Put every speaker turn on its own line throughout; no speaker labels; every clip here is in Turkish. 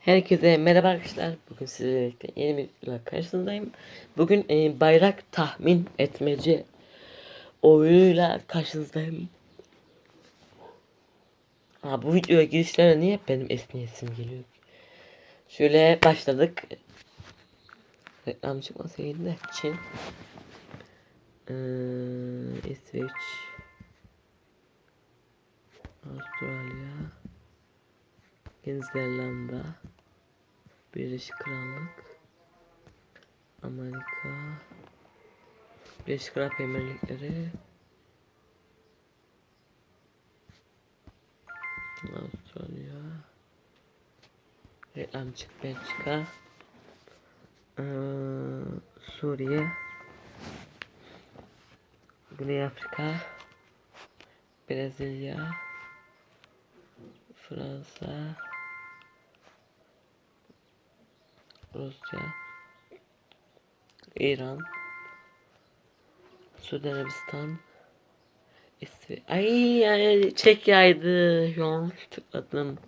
Herkese merhaba arkadaşlar. Bugün sizlerle yeni bir karşınızdayım. Bugün e, bayrak tahmin etmece oyunuyla karşınızdayım. Ha, bu videoya girişlere niye benim esniyesim geliyor? Şöyle başladık. Reklam çıkması yayında Çin. Ee, İsveç. Avustralya. Yeni Zelanda, Birleşik Krallık, Amerika, Birleşik Arap Emirlikleri, Avustralya, Reklamcık Belçika, ee, Suriye, Güney Afrika, Brezilya, Fransa, Rusya, İran, Suudi Arabistan, İsveç. Ay, ay Çekya'ydı. Yanlış tıkladım.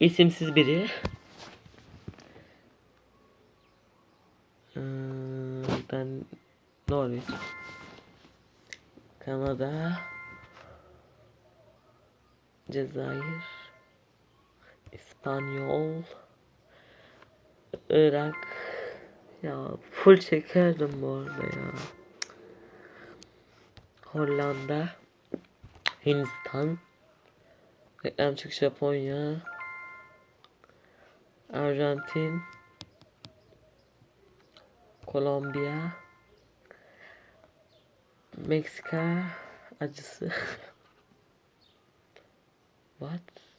İsimsiz biri. Ee, ben Norveç. Kanada. Cezayir. İspanyol. Irak. Ya full çekerdim bu arada ya. Hollanda. Hindistan. Reklam çık Japonya. Arjantin. Kolombiya. Meksika acısı. What?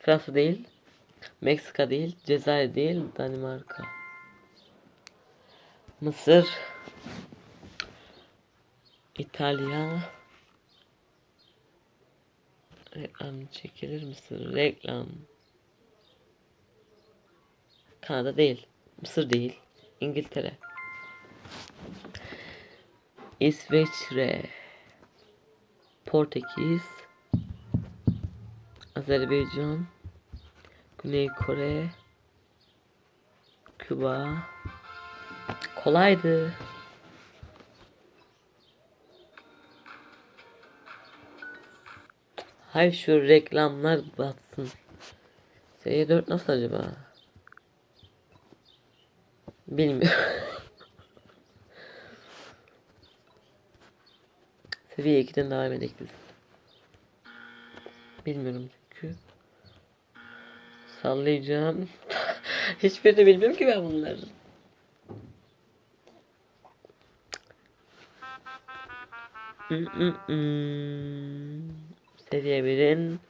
Fransa değil. Meksika değil. Cezayir değil. Danimarka. Mısır. İtalya. Reklam çekilir Mısır. Reklam. Kanada değil. Mısır değil. İngiltere. İsveçre. Portekiz. Azerbaycan. Güney Kore. Küba. Kolaydı. Hay şu reklamlar batsın. S4 nasıl acaba? Bilmiyorum. Seviye 2'den devam edelim biz. Bilmiyorum çünkü. Sallayacağım. Hiçbirini bilmiyorum ki ben bunları. Seviye 1'in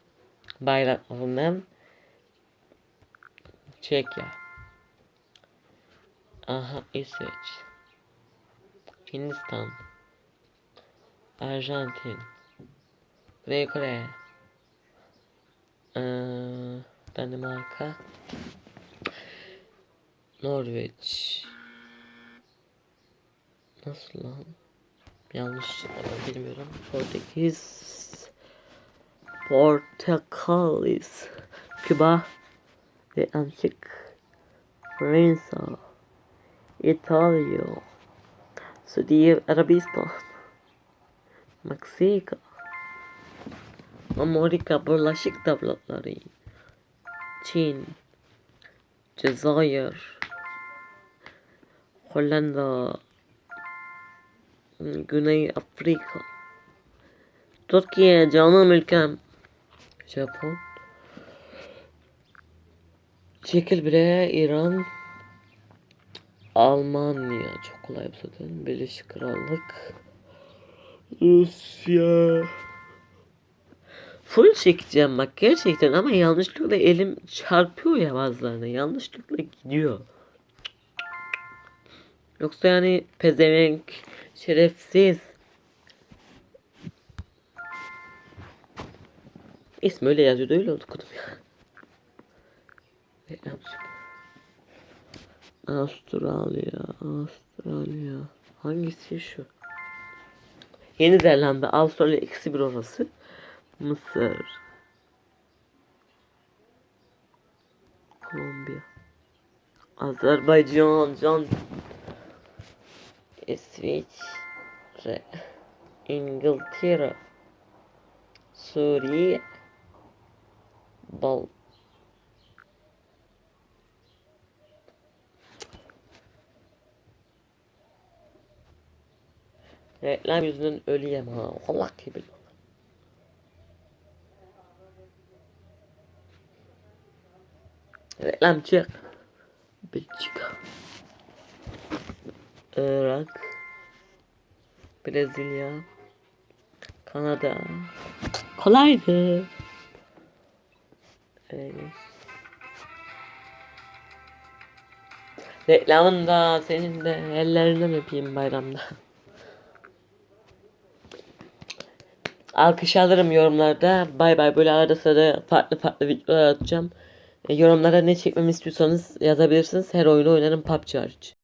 bayraklarından Çekya. Aha İsveç. Hindistan. Arjantin. Güney Kore. Ee, Danimarka. Norveç. Nasıl lan? Yanlış bilmiyorum. Portekiz. Portakalis. Küba. Ve Antik. Fransa. İtalya. Suudi Arabistan. Meksika. Amerika Birleşik Devletleri. Çin. Cezayir. Hollanda. Güney Afrika. Türkiye canım ülkem. Japon. Çekil bire İran. Almanya. Çok kolay bu zaten. Birleşik Krallık. Rusya. Full çekeceğim bak gerçekten ama yanlışlıkla elim çarpıyor ya bazılarına. Yanlışlıkla gidiyor. Yoksa yani pezevenk, şerefsiz. İsmi öyle yazıyordu öyle okudum ya. Avustralya, Avustralya. Hangisi şu? Yeni Zelanda, Avustralya ikisi bir orası. Mısır. Kolombiya. Azerbaycan, Can. İsviçre. İngiltere. Suriye. Bal. Reklam yüzünden ölüyem ha. Allah gibi. Reklam çık. Belçika. Irak. Brezilya. Kanada. Kolaydı. Öyle. Reklamın da senin de ellerinden öpeyim bayramda. Alkış alırım yorumlarda. Bay bay böyle arada sırada farklı farklı videolar atacağım. E, yorumlara ne çekmemi istiyorsanız yazabilirsiniz. Her oyunu oynarım PUBG hariç.